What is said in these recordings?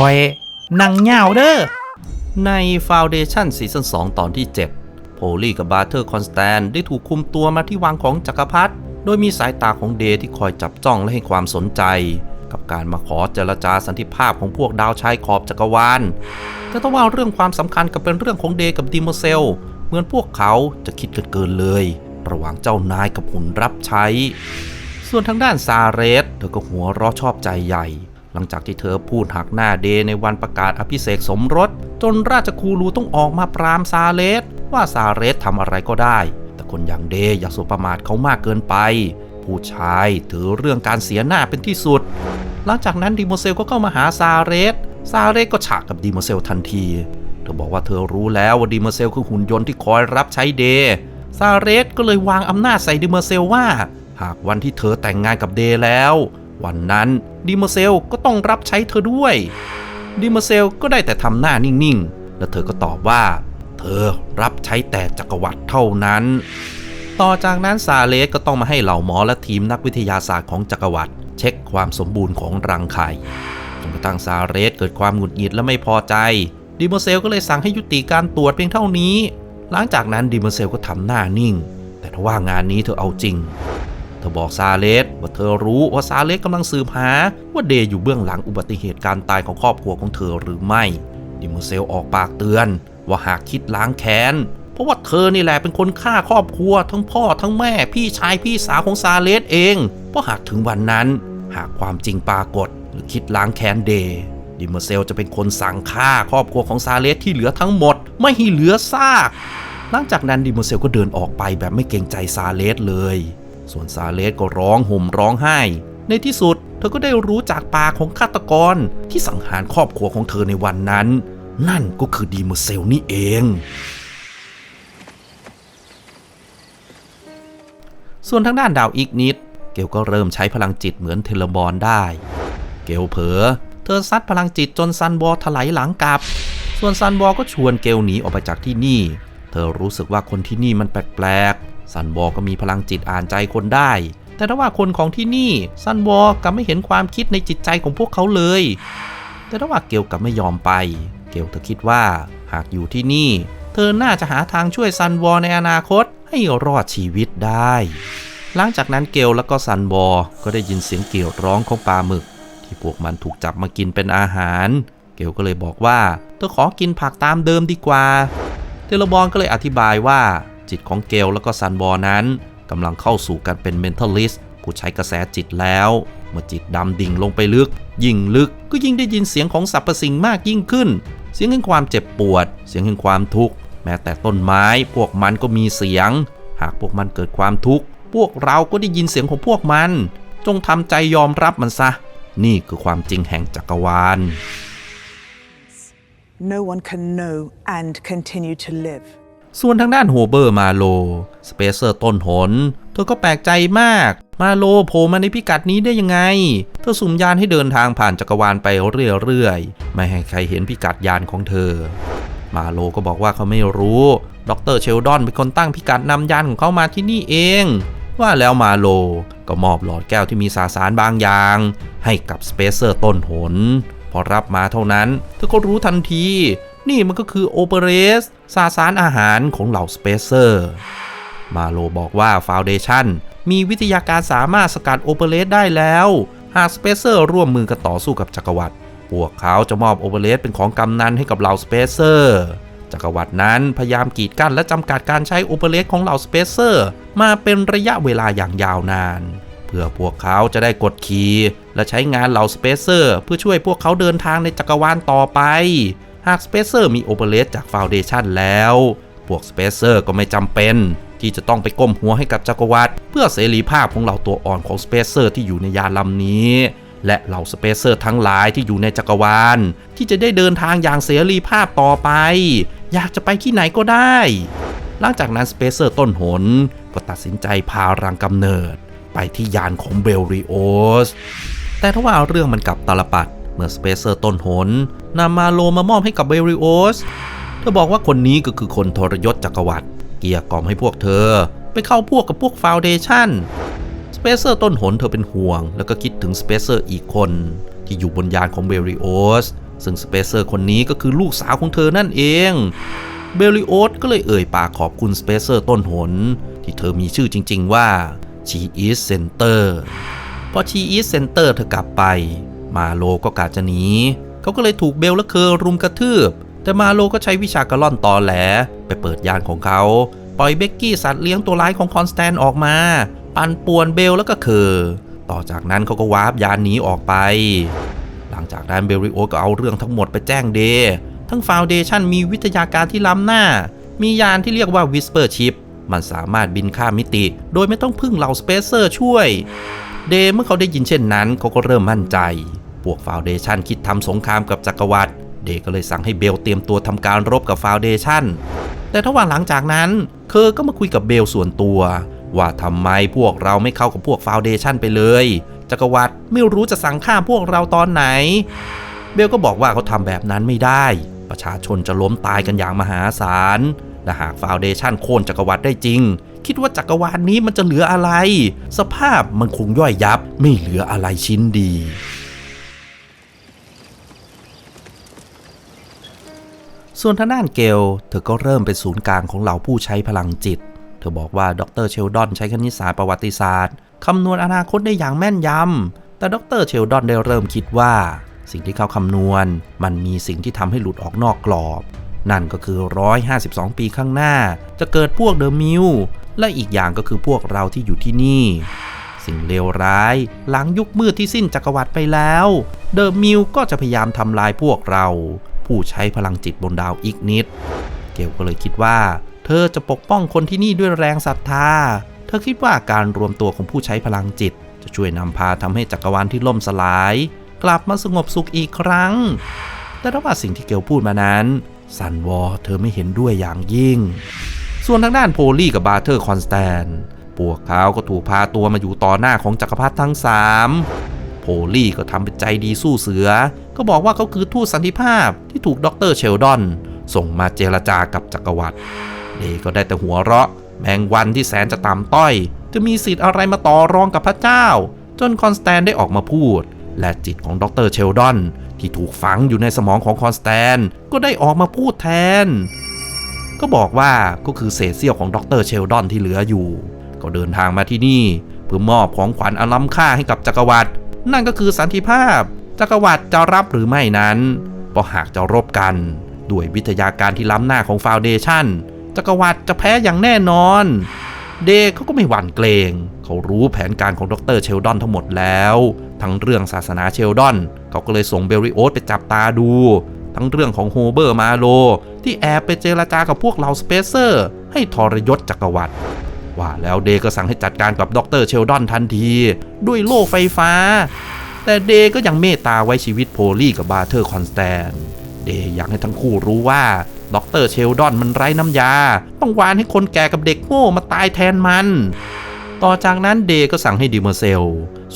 คอยนังเงาเด้อ ใน Foundation ซีซั่น2ตอนที่ 7 โพลีกับ บาร์เทอร์คอนสแตนได้ถูกคุมตัวมาที่วังของจักรพรรดิโดยมีสายตาของเดย์ที่คอยจับจ้องและให้ความสนใจ กับการมาขอเจรจาสันติภาพของพวกดาวชายขอบจักรวาลแต่ถ้าว่าเรื่องความสำคัญกับเป็นเรื่องของเดย์กับดิโมเซล เหมือนพวกเขาจะคิดเกินเกินเลย ระหว่างเจ้านายกับหุ่นรับใช้ ส่วนทางด้านซาเรสเธอก็หัวเราะชอบใจใหญ่ หลังจากที่เธอพูดหักหน้าเดย์ในวันประกาศอภิเษกสมรส จนราชคูรูต้องออกมาปรามซาเรสว่าซาเรสทำอะไรก็ได้ แต่คนอย่างเดย์อย่าสุประมาทเขามากเกินไป ผู้ชายถือเรื่องการเสียหน้าเป็นที่สุด หลังจากนั้นดีโมเซลก็เข้ามาหาซาเรสซาเรสก็ฉากกับดีโมเซลทันที เธอบอกว่าเธอรู้แล้วว่าดีโมเซลคือหุ่นยนต์ที่คอยรับใช้เดย์ซาเรสก็เลยวางอำนาจใส่ดิเมเซลว่า หากวันที่เธอแต่งงานกับเดย์แล้ว วันนั้นดิเมเซลก็ต้องรับใช้เธอด้วยดิเมเซลก็ได้แต่ทำหน้านิ่งๆ และเธอก็ตอบว่า เธอรับใช้แต่จักรวรรดิเท่านั้น ต่อจากนั้นซาเลสก็ต้องมาให้เหล่าหมอและทีมนักวิทยาศาสตร์ของจักรวรรดิเช็คความสมบูรณ์ของรังไข่จนกระทั่งซาเรสเกิดความหงุดหงิดและไม่พอใจดิโมเซลก็เลยสั่งให้ยุติการตรวจเพียงเท่านี้ หลังจากนั้นดิโมเซลก็ทำหน้านิ่ง แต่ทว่างานนี้เธอเอาจริง เธอบอกซาเลสว่าเธอรู้ว่าซาเลสกำลังสืบหา ว่าเดย์อยู่เบื้องหลังอุบัติเหตุการตายของครอบครัวของเธอหรือไม่ ดิโมเซลออกปากเตือน ว่าหากคิดล้างแค้น เพราะว่าเธอนี่แหละเป็นคนฆ่าครอบครัว ทั้งพ่อทั้งแม่พี่ชายพี่สาวของซาเลสเอง เพราะหากถึงวันนั้น หากความจริงปรากฏ หรือคิดล้างแค้นเดย์ดิโมเซลจะเป็นคนสั่งฆ่าครอบครัวของซาเลสที่เหลือทั้งหมด ไม่ให้เหลือซากหลังจากนั้นดิโมเซลก็เดินออกไปแบบไม่เกรงใจซาเลสเลย ส่วนซาเลสก็ร้องห่มร้องไห้ ในที่สุดเธอก็ได้รู้จากปากของฆาตกรที่สังหารครอบครัวของเธอในวันนั้น นั่นก็คือดีโมเซลนี่เองส่วนทางด้านดาวอีกนิด เกลก็เริ่มใช้พลังจิตเหมือนเทเลบอลได้ เกลเผลอเธอซัดพลังจิตจนซันบอถลายหลังกลับ ส่วนซันบอก็ชวนเกลหนีออกไปจากที่นี่ เธอรู้สึกว่าคนที่นี่มันแปลกๆ ซันบอก็มีพลังจิตอ่านใจคนได้ แต่ถ้าว่าคนของที่นี่ซันบอกลับไม่เห็นความคิดในจิตใจของพวกเขาเลย แต่ถ้าว่าเกลกลับไม่ยอมไป เกลเธอคิดว่าหากอยู่ที่นี่ เธอน่าจะหาทางช่วยซันวอในอนาคตให้รอดชีวิตได้ หลังจากนั้นเกลแล้วก็ซันบอก็ได้ยินเสียงเกี่ยวร้องของปลาหมึก ที่พวกมันถูกจับมากินเป็นอาหาร เกลก็เลยบอกว่าเธอขอกินผักตามเดิมดีกว่า เทเลบอลก็เลยอธิบายว่า จิตของเกลแล้วก็ซันบอนั้นกำลังเข้าสู่การเป็นเมนเทลลิสผู้ใช้กระแสจิตแล้ว เมื่อจิตดำดิ่งลงไปลึก ยิ่งลึกก็ยิ่งได้ยินเสียงของสรรพสิ่งมากยิ่งขึ้น เสียงแห่งความเจ็บปวด เสียงแห่งความทุกข์แม้แต่ต้นไม้พวกมันก็มีเสียง หากพวกมันเกิดความทุกข์พวกเราก็ได้ยินเสียงของพวกมัน จงทำใจยอมรับมันซะ นี่คือความจริงแห่งจักรวาล No one can know and continue to live. ส่วนทางด้านโฮเบอร์มาโล สเปเซอร์ต้นหน เธอก็แปลกใจมาก มาโลโผล่มาในพิกัดนี้ได้ยังไง เธอสุ่มยานให้เดินทางผ่านจักรวาลไปเรื่อยๆ ไม่ให้ใครเห็นพิกัดยานของเธอ มาโลก็บอกว่าเขาไม่รู้ ดรเชลดอนเป็นคนตั้งพิกัดนำยานของเขามาที่นี่เอง ว่าแล้วมาโลก็มอบหลอดแก้วที่มีสาสารบางอย่าง ให้กับสเปเซอร์ต้นหน พอรับมาเท่านั้น เธอก็รู้ทันที นี่มันก็คือโอเปเรสสาสารอาหารของเหล่าสเปเซอร์มาโลบอกว่าฟาวเดชันมีวิทยาการสามารถสกัดโอเปเรสได้แล้ว หากสเปเซอร์ร่วมมือกันต่อสู้กับจักรวรรดิพวกเขาจะมอบโอเปเรสเป็นของกำนันให้กับเหล่าสเปเซอร์จักรวรรดินั้นพยายามกีดกันและจำกัดการใช้โอเปเรสของเหล่าสเปเซอร์ มาเป็นระยะเวลาอย่างยาวนาน เพื่อพวกเขาจะได้กดขี่และใช้งานเหล่าสเปเซอร์ เพื่อช่วยพวกเขาเดินทางในจักรวาลต่อไป หากสเปเซอร์มีโอเปเรสจากฟาวเดชันแล้ว พวกสเปเซอร์ก็ไม่จำเป็น ที่จะต้องไปก้มหัวให้กับจักรวรรดิเพื่อเสรีภาพของเหล่าตัวอ่อนของสเปเซอร์ที่อยู่ในยานลำนี้ และเหล่าสเปเซอร์ทั้งหลายที่อยู่ในจักรวาลที่จะได้เดินทางอย่างเสรีภาพต่อไป อยากจะไปที่ไหนก็ได้ หลังจากนั้นสเปเซอร์ต้นหนก็ตัดสินใจพารังกำเนิด ไปที่ยานของเบลริโอสแต่ถ้าว่าเรื่องมันกลับตาลปัด เมื่อสเปเซอร์ต้นหนนำมาโลมามอบให้กับเบริโอส เธอบอกว่าคนนี้ก็คือคนทรยศจักรวรรดิเกียกล่อมให้พวกเธอ ไปเข้าพวกกับพวกฟาวเดชั่นสเปเซอร์ต้นหนเธอเป็นห่วง แล้วก็คิดถึงสเปเซอร์อีกคน ที่อยู่บนยานของเบริโอส ซึ่งสเปเซอร์คนนี้ก็คือลูกสาวของเธอนั่นเองเบลิโอสก็เลยเอ่ยปากขอบคุณสเปเซอร์ต้นหน ที่เธอมีชื่อจริง ๆ ว่า She is Center พอ She is Center เธอกลับไป มาโลก็กาจะหนีเขาก็เลยถูกเบลและเคอรุมกระทืบ แต่มาโลก็ใช้วิชากระล่อนตอแหล ไปเปิดยานของเขา ปล่อยเบกกี้สัตว์เลี้ยงตัวร้ายของคอนสแตนออกมา ปั่นป่วนเบลแล้วก็เคอต่อจากนั้นเขาก็วาร์ปยานหนีออกไป หลังจากนั้นเบลริโอก็เอาเรื่องทั้งหมดไปแจ้งเดย์ทั้งฟาวเดชันมีวิทยาการที่ล้ำหน้า มียานที่เรียกว่า Whisper Chip มันสามารถบินข้ามมิติ โดยไม่ต้องพึ่งเหล่าสเปเซอร์ช่วย เดย์เมื่อเขาได้ยินเช่นนั้น เขาก็เริ่มมั่นใจ พวกฟาวเดชันคิดทำสงครามกับจักรวรรดิเดก็เลยสั่งให้เบลเตรียมตัวทำการรบกับฟาวเดชันแต่ถ้าว่าหลังจากนั้นเคอก็มาคุยกับเบลส่วนตัว ว่าทำไมพวกเราไม่เข้ากับพวกฟาวเดชันไปเลย จักรวรรดิไม่รู้จะสั่งฆ่าพวกเราตอนไหน เบลก็บอกว่าเขาทำแบบนั้นไม่ได้ ประชาชนจะล้มตายกันอย่างมหาศาลและหากฟาวเดชันโค่นจักรวรรดิได้จริง คิดว่าจักรวาลนี้มันจะเหลืออะไร สภาพมันคงย่อยยับไม่เหลืออะไรชิ้นดี ส่วนทางด้านเกล เธอก็เริ่มเป็นศูนย์กลางของเหล่าผู้ใช้พลังจิต เธอบอกว่าดรเชลดอนใช้คณิตศาสตร์ประวัติศาสตร์คำนวณอนาคตได้อย่างแม่นยำ แต่ดรเชลดอนได้เริ่มคิดว่า สิ่งที่เขาคำนวณ มันมีสิ่งที่ทำให้หลุดออกนอกกรอบ นั่นก็คือ 152 ปีข้างหน้า จะเกิดพวกเดอะมิวและอีกอย่างก็คือพวกเราที่อยู่ที่นี่ สิ่งเลวร้าย หลังยุคมืดที่สิ้นจักรวรรดิไปแล้ว เดอะมิวก็จะพยายามทำลายพวกเรา ผู้ใช้พลังจิตบนดาวอีกนิด เกลก็เลยคิดว่า เธอจะปกป้องคนที่นี่ด้วยแรงศรัทธา เธอคิดว่าการรวมตัวของผู้ใช้พลังจิต จะช่วยนำพาทำให้จักรวาลที่ล่มสลาย กลับมาสงบสุขอีกครั้ง แต่ถ้าว่าสิ่งที่เกลพูดมานั้นซันวอร์เธอไม่เห็นด้วยอย่างยิ่ง ส่วนทางด้านโพลี่กับบาร์เทอร์คอนสแตนพวกเขาก็ถูกพาตัวมาอยู่ต่อหน้าของจักรพรรดิทั้งสามโพลี่ก็ทำเป็นใจดีสู้เสือ ก็บอกว่าเขาคือทูตสันติภาพที่ถูกดรเชลดอน ส่งมาเจรจากับจักรวรรดิเดก็ได้แต่หัวเราะ แมงวันที่แสนจะต่ำต้อย จะมีสิทธิ์อะไรมาต่อรองกับพระเจ้า จนคอนสแตนได้ออกมาพูด และจิตของดรเชลดอน ที่ถูกฝังอยู่ในสมองของคอนสแตนก็ได้ออกมาพูดแทน ก็บอกว่าก็คือเศษเสี้ยวของดรเชลดอนที่เหลืออยู่ ก็เดินทางมาที่นี่เพื่อมอบของขวัญอันล้ำค่าให้กับจักรวรรดินั่นก็คือสันติภาพ จักรวรรดิจะรับหรือไม่นั้นเพราะหากจะรบกัน ด้วยวิทยาการที่ล้ำหน้าของฟาวเดชันจักรวรรดิจะแพ้อย่างแน่นอน เดย์เขาก็ไม่หวั่นเกรงเขารู้แผนการของดรเชลดอนทั้งหมดแล้ว ทั้งเรื่องศาสนาเชลดอน เขาก็เลยส่งเบลริโอสไปจับตาดู ทั้งเรื่องของโฮเบอร์มาโล ที่แอบไปเจรจากับพวกเหล่าสเปเซอร์ ให้ทรยศจักรวรรดิว่าแล้วเดย์ก็สั่งให้จัดการกับดรเชลดอนทันที ด้วยโล่ไฟฟ้า แต่เดย์ก็ยังเมตตาไว้ชีวิตโพลีกับบาร์เทอร์คอนสแตนเดย์อยากให้ทั้งคู่รู้ว่าด็อกเตอร์เชลดอนมันไร้น้ำยา ต้องวานให้คนแก่กับเด็กโง่มาตายแทนมัน ต่อจากนั้นเดย์ก็สั่งให้ดิเมอร์เซล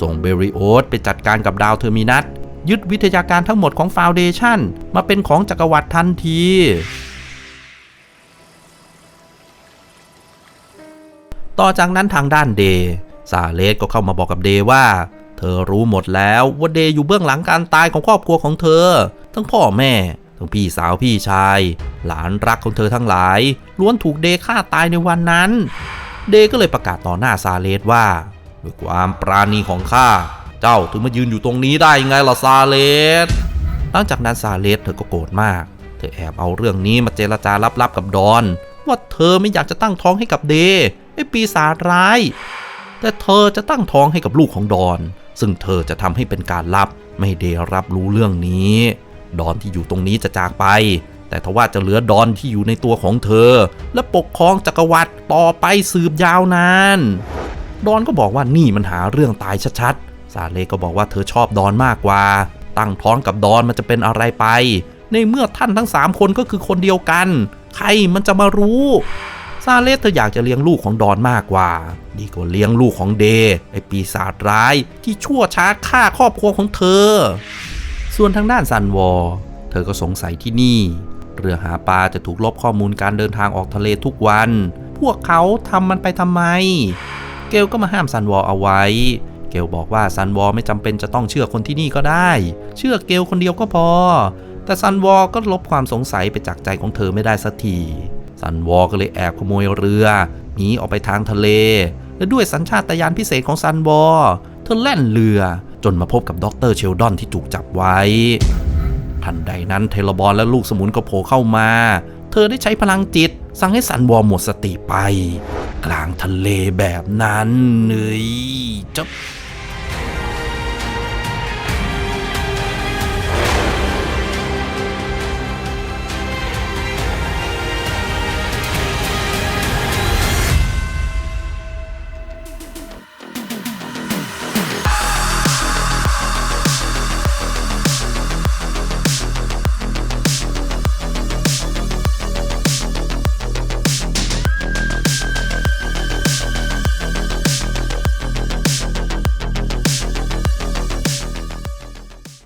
ส่งเบริโอสไปจัดการกับดาวเทอร์มินัสยึดวิทยาการทั้งหมดของฟาวเดชันมาเป็นของจักรวรรดิทันทีต่อจากนั้นทางด้านเดย์ซาเลสก็เข้ามาบอกกับเดย์ว่า เธอรู้หมดแล้วว่าเดย์อยู่เบื้องหลังการตายของครอบครัวของเธอ ทั้งพ่อแม่ ทั้งพี่สาวพี่ชาย หลานรักของเธอทั้งหลาย ล้วนถูกเดย์ฆ่าตายในวันนั้น เดย์ก็เลยประกาศต่อหน้าซาเลสว่า ด้วยความปราณีของข้าเจ้าถึงมายืนอยู่ตรงนี้ได้ยังไงล่ะซาเลสหลังจากนั้นซาเลสเธอก็โกรธมาก เธอแอบเอาเรื่องนี้มาเจรจาลับๆกับดอน ว่าเธอไม่อยากจะตั้งท้องให้กับเดย์ไอ้ปีศาจร้าย แต่เธอจะตั้งท้องให้กับลูกของดอน ซึ่งเธอจะทำให้เป็นการลับไม่ให้รับรู้เรื่องนี้ ดอนที่อยู่ตรงนี้จะจากไป แต่ทว่าจะเหลือดอนที่อยู่ในตัวของเธอ และปกครองจักรวรรดิต่อไปสืบยาวนานดอนก็บอกว่านี่มันหาเรื่องตายชัดๆซาเลก็บอกว่าเธอชอบดอนมากกว่า ตั้งท้องกับดอนมันจะเป็นอะไรไป ในเมื่อท่านทั้งสามคนก็คือคนเดียวกัน ใครมันจะมารู้ ซาเลสเธออยากจะเลี้ยงลูกของดอนมากกว่าดีกว่าเลี้ยงลูกของเดย์ไอปีศาจร้ายที่ชั่วช้าฆ่าครอบครัวของเธอ ส่วนทางด้านซันวอเธอก็สงสัยที่นี่ เรือหาปลาจะถูกลบข้อมูลการเดินทางออกทะเลทุกวัน พวกเขาทำมันไปทำไม เกลก็มาห้ามซันวอเอาไว้ เกลบอกว่าซันวอไม่จำเป็นจะต้องเชื่อคนที่นี่ก็ได้ เชื่อเกลคนเดียวก็พอ แต่ซันวอลก็ลบความสงสัยไปจากใจของเธอไม่ได้สักที ซันวอลก็เลยแอบขโมยเรือหนีออกไปทางทะเล และด้วยสัญชาตญาณพิเศษของซันวอลเธอแล่นเรือจนมาพบกับดรเชลดอนที่ถูกจับไว้ ทันใดนั้นเทเลบอลและลูกสมุนก็โผล่เข้ามา เธอได้ใช้พลังจิต สั่งให้ซันวอลหมดสติไป กลางทะเลแบบนั้นเนยจบ